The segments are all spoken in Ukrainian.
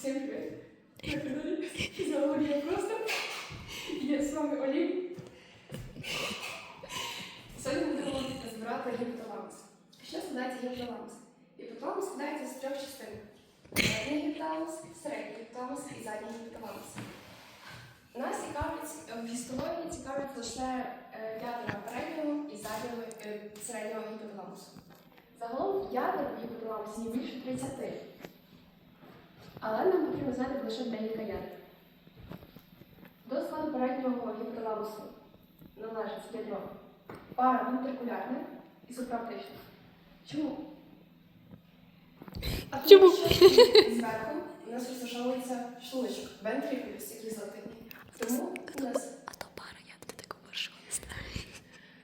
Всім привіт! Сьогодні я просто є з вами Олів. Сьогодні будемо збирати гіпоталамус. Що складається гіпоталамус? Гіпоталамус складається з трьох частин. Передній гіпоталамус, середній гіпоталамус і задній гіпоталамус. Нас цікавить, е, в гістології цікавить лише е, ядра переднього і заднього е, середнього гіпоталамусу. Загалом ядер в гіпоталамусі є більше 30. Але нам потрібно знати лише декілька ядер. До складу переднього гіпоталамусу належить ядро паравентрикулярне і суpraоптичне. Чому? А тому що зверху у нас розташовується шлуночок, вентрикулюс, який златиний. Тому у нас А то пара, я б ти такого що не знаю.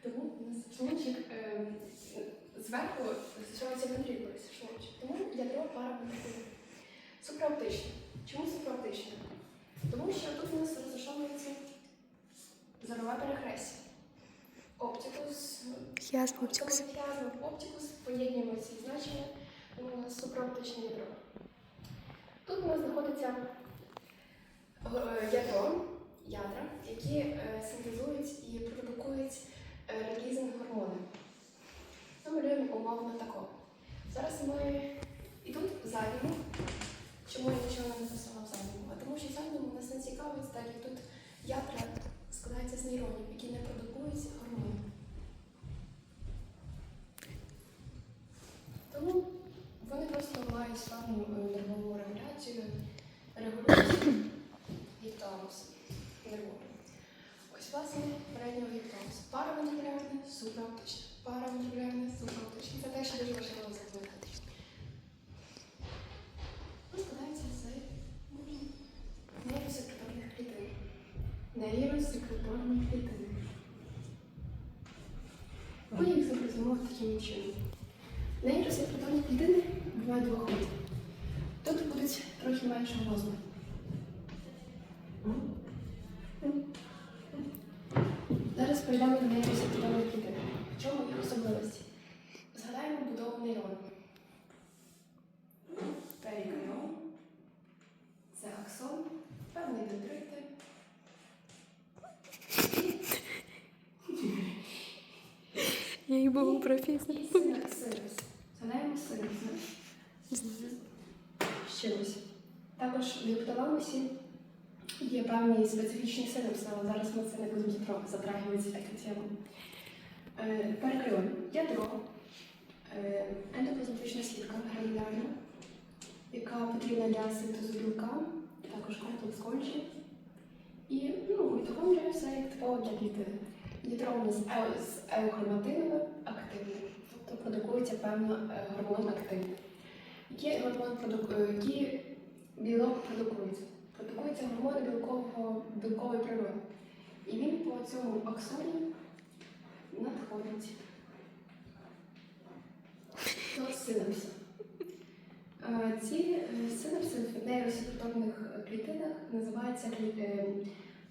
Тому у нас шлунчик ем, зверху розташовується вентрикулюс, шлунчик. Тому ядро паравентрикулярне. Суpraоптичне. Чому суpraоптичне? Тому що тут у нас розташовується зорова перехрестя. Оптикус, Ясно, оптикус. оптикус, оптикус, поєднуємо ці значення, у нас ядро. Тут у нас знаходиться е, ядро, ядра, які е, синтезують і продукують е, релізинг гормони. Ми малюємо умовно тако. Зараз ми і тут в задньому. Чому я нічого не написала в задньому? А тому що в задньому нас не цікавить, так як тут ядра складаються з нейронів, які не продукують гормони. Тому вони просто мають певну е, нервову регуляцію, регулюють гіпталамус нервовий. Ось власне переднього гіпталамус. Суpraоптичне. Паравентрикулярне, суpraоптичне. Це теж дуже важливо запам'ятати. Воно складається з нейросекреторних клітин. Нейросекреторні клітини. Ми їх зобразимо таким чином. Нейросекреторні клітини бувають двох. Тут будуть трохи меншого розміру. Був професор. Синапс. Згадаємо синапс. Щось. Також в гіпоталамусі є певний специфічний синапс, але зараз ми це не будемо затро- затрагивати цю тему. Е, Перекрион. Ядро. Е, ендоплазматична сітка гранулярна, яка потрібна для синтезу білка, також комплекс Гольджі. І ну, мітохондрія все як типово для клітини. Нас з еухроматинами активне, тобто продукується певно е, гормон активний. Який гормон продукує, який білок продукується? Продукується гормон білкового, білкової природи. І він по цьому аксоні надходить до синапсу. Е, Ці е, синапси в нейросекреторних клітинах називаються е,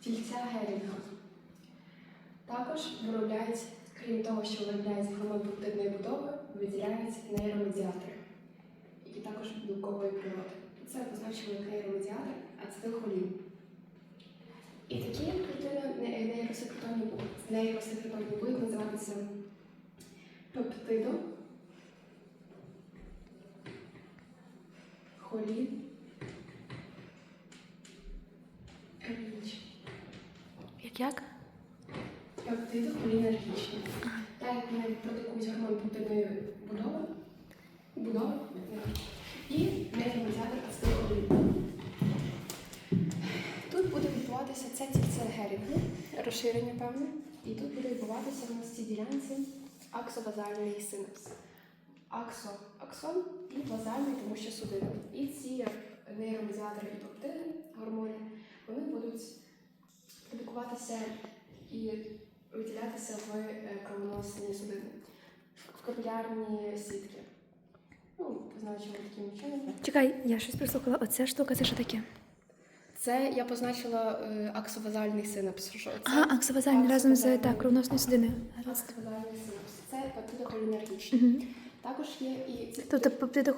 тільця Герінга. Також виробляють, крім того, що виробляють пептидної будови, виділяють нейромедіатори, які також білкової природи. Це позначено як нейромедіатор ацетилхолін. І такі клітини не- нейросекреторні, бу- нейросекреторні будуть називатися пептидом, холін. Як як? Пептиди холінергічні. Так як вони продукують гормон пептидної будови, будови і нейромедіатор ацетилхолін. Тут буде відбуватися це це герінги, розширення певне, і тут буде відбуватися в нас в цій ділянці аксобазальний синапс. Аксо аксон і базальний, тому що судини. І ці нейромедіатори і пептиди, гормони, вони будуть продукуватися і виділятися в е, кровоносні судини, в капілярні сітки. Ну, позначимо таким чином. Чекай, я щось прослухала. Оця штука, це що таке? Це я позначила е, аксовазальний синапс. Що це? Ага, аксовазальний разом з так, кровносною судиною. Аксовазальний синапс. Це пептидохолінергічний. Угу. Також є і Тобто пептиди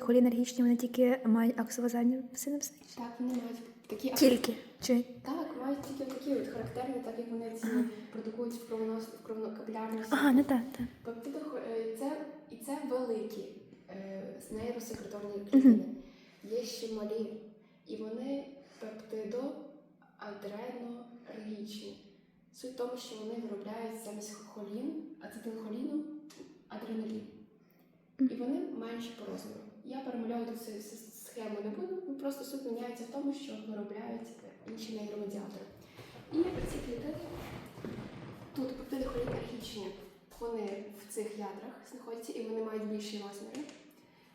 холінергічні, вони тільки мають аксовазальні синапси? так, вони мають такі Тільки. Чи Так, мають тільки такі от характерні, так як вони ці продукують в кровонос в кровнокапілярну Ага, ну так, так. Пептиди е, це і це великі е, нейросекреторні клітини. Є ще малі, і вони пептидоадренорегічні. Суть в тому, що вони виробляють замість холін, ацетилхоліну адреналін. І вони менші по розміру. Я перемальовувати цю с- схему не буду, ну, просто суть міняється в тому, що виробляють інші нейромедіатори. І ці клітини тут пептиди холінергічні, вони в цих ядрах знаходяться і вони мають більші розміри.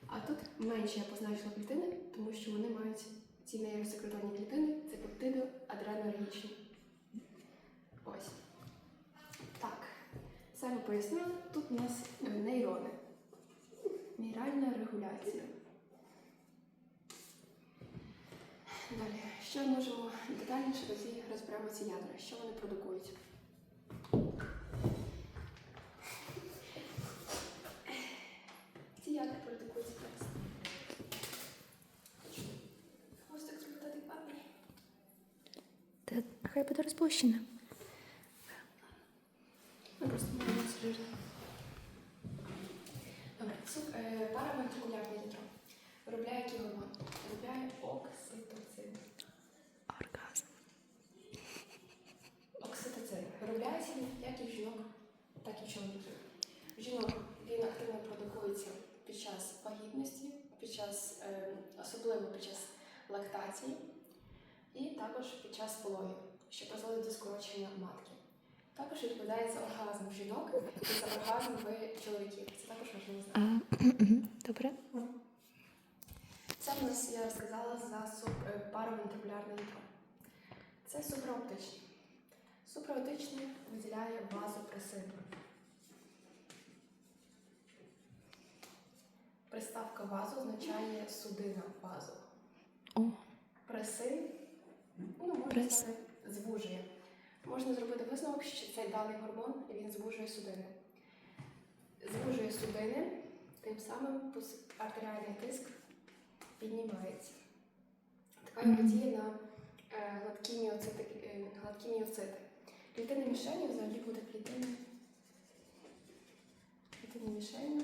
А тут менші я позначила клітини, тому що вони мають ці нейросекреторні клітини, це пептиди адренорегічні. Ось. Так. Це ми пояснили. Тут у нас е, нейрони. Нейральна регуляція. Далі, що можемо детальніше розберемо ці ядра, що вони продукують. Ці ядра продукують стрес. Хвостик зробити папері. Хай буде розпущена. Ми просто маємо жирно. Добре, суп, е, паравентрикулярне ядро. Виробляє який гормон? Виробляє окситоцин. Оргазм. Окситоцин. Виробляється він як і в жінок, так і в чоловіків. В жінок він активно продукується під час вагітності, під час, е, особливо під час лактації, і також під час пологів, що призводить до скорочення матки. Також відповідає за оргазм жінок і за оргазм чоловіків. Це також важливо знати. Добре. Це в нас я сказала за е, паравентрикулярне ядро. Це супраоптичне. Супраоптичне виділяє вазопресин. Приставка вазу означає судина вазу. О, Пресин, ну, можна Прес. звужує. Можна зробити висновок, що цей даний гормон він звужує судини. Звужує судини, тим самим артеріальний тиск піднімається. Така Мгм. діє на е, гладкі міоцити. е, гладкі міоцити. Клітини мішені взагалі буде клітини. Клітини мішені,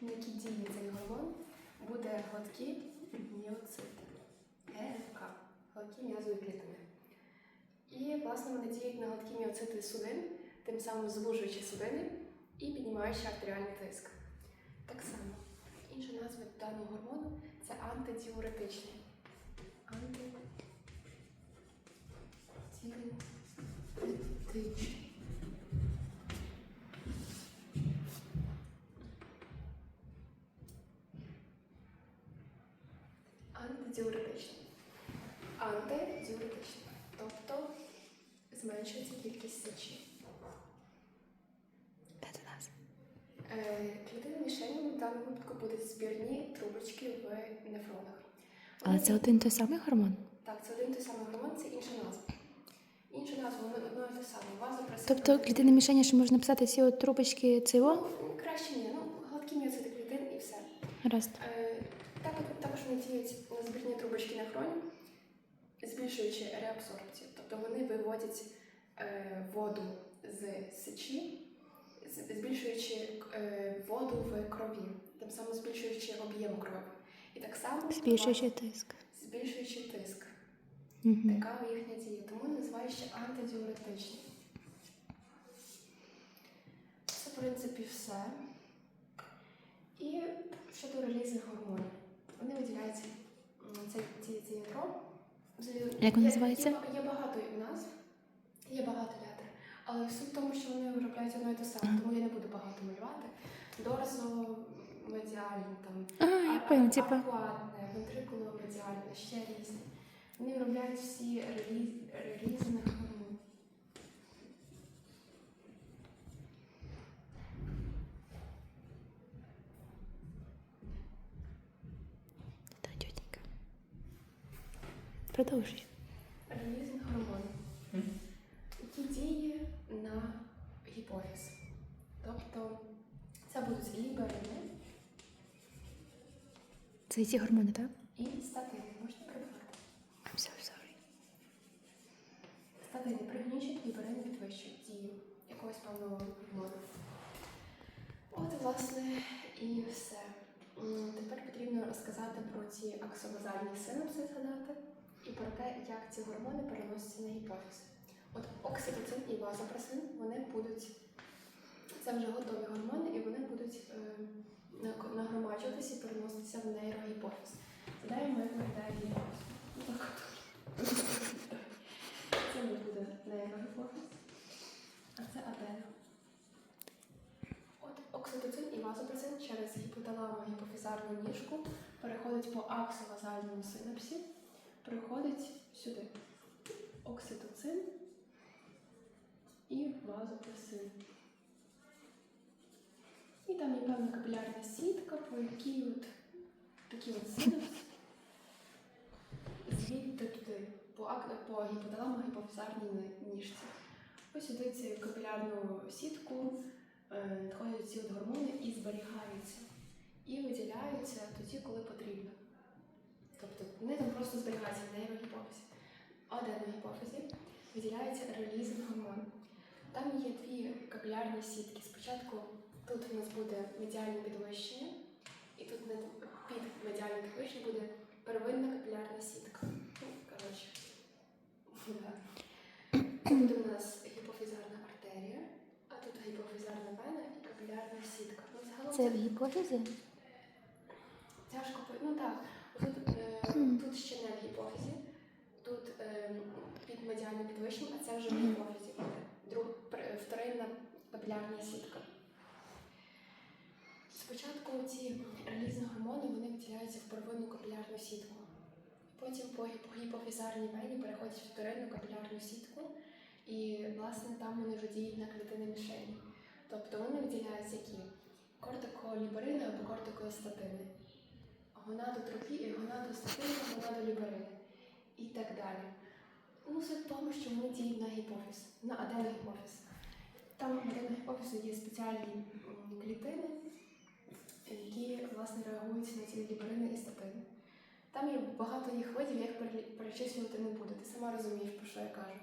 на які діє цей гормон, буде гладкі міоцити. ГМК. Гладкі м'язові клітини. І, власне, вони діють на гладкі міоцити судин, тим самим звужуючи судини і піднімаючи артеріальний тиск. Так само, інша назва даного гормону це антидіуретичний. Антидіуретичний. Антидіуретичний. Тобто зменшується кількість сечі. де до нас? Клітини мішені в даному випадку будуть збірні трубочки в нефронах. Але це один той самий гормон? Так, це один той самий гормон, це інша назва. Інша назва, воно одно і те саме. Тобто клітини мішені, що можна писати ці от трубочки циво? Ну, краще ні, ну, гладкі міоцити клітин і все. Раз. Е, так, також вони діють на збірні трубочки нефронів, збільшуючи реабсорбцію. Тобто вони виводять воду з сечі, збільшуючи е, воду в крові, тим самим збільшуючи об'єм крові. І так само Збільшуючи тиск. збільшуючи тиск. Угу. Така їхня дія. Тому називають ще антидіуретичні. Це, в принципі, все. І щодо релізних гормонів. Вони виділяються м, це, ці, ці ядро. Взагалі, Як є- називається? Є, є багато назв, є багато ядер. Але суть в тому, що вони виробляють одно і те саме, тому я не буду багато малювати. Дорсо, медіальні, там, А, поняла, типа. Акуатне, вентрикуломедіальне, ще різні. Вони виробляють всі реліз, гормонів. Продовжуй. Релізних гормонів, які діє на гіпофіз. Тобто Це ці гормони, так? І статини можна прибрати. I'm so sorry. Статини пригнічують ліберин підвищують дію якогось певного гормону. От, власне, і все. Тепер потрібно розказати про ці аксобазальні синапси згадати і про те, як ці гормони переносяться на гіпофіз. От окситоцин і вазопресин, вони будуть, це вже готові гормони, і вони будуть е, нагромаджуватися і переноситися в нейрогіпофіз. Згадаємо, як виглядає гіпофіз. Ну. Це буде нейрогіпофіз, а це адена. От окситоцин і вазопресин через гіпоталамо-гіпофізарну ніжку переходить по аксовазальному синапсі, приходить сюди. Окситоцин і вазопресин. Певна капілярна сітка, по якій от такий от синапс звідти туди, по, по гіпоталамо-гіпофізарній ни- ніжці. Ось сюди цю капілярну сітку е, надходять ці от гормони і зберігаються. І виділяються тоді, коли потрібно. Тобто вони там просто зберігаються в нейрогіпофізі. А де на гіпофізі виділяється релізинг гормон. Там є дві капілярні сітки. Спочатку тут у нас буде медіальне підвищення, і тут під медіальне підвищення буде первинна капілярна сітка. Ну, коротше. Да. Тут у нас гіпофізарна артерія, а тут гіпофізарна вена і капілярна сітка. Ну, загалом Це в гіпофізі? Тяжко ну так. Тут, е, тут ще не в гіпофізі, тут е, під медіальним підвищенням, а це вже в гіпофізі буде. Друг, вторинна капілярна сітка. Спочатку ці релізні гормони вони виділяються в первинну капілярну сітку. Потім по гіпофізарній вені переходять в вторинну капілярну сітку, і власне там вони вже діють на клітини мішені. Тобто вони виділяються які? Кортиколіберини або кортикостатини гонадотропі, гонадостатини, гонадоліберини і так далі. Ну, суть в тому, що вони діють на гіпофіз, на аденогіпофіз. Там в є спеціальні клітини, які власне реагують на ці ліберини і статини. Там є багато їх видів, я їх перечислювати не буду. Ти сама розумієш, про що я кажу.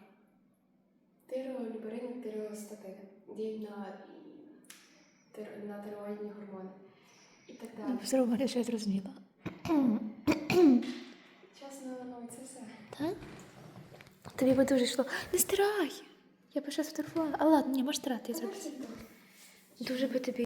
Тиреоліберини, тиреостатини діють на, на тиреоїдні гормони. І так далі. Зробили, що я зрозуміла. Чесно, ну це все. Так? Тобі би дуже йшло. Не стирай! Я би ще сфотографувала. А ладно, ні, можеш стирати, я зроблю. Дуже би тобі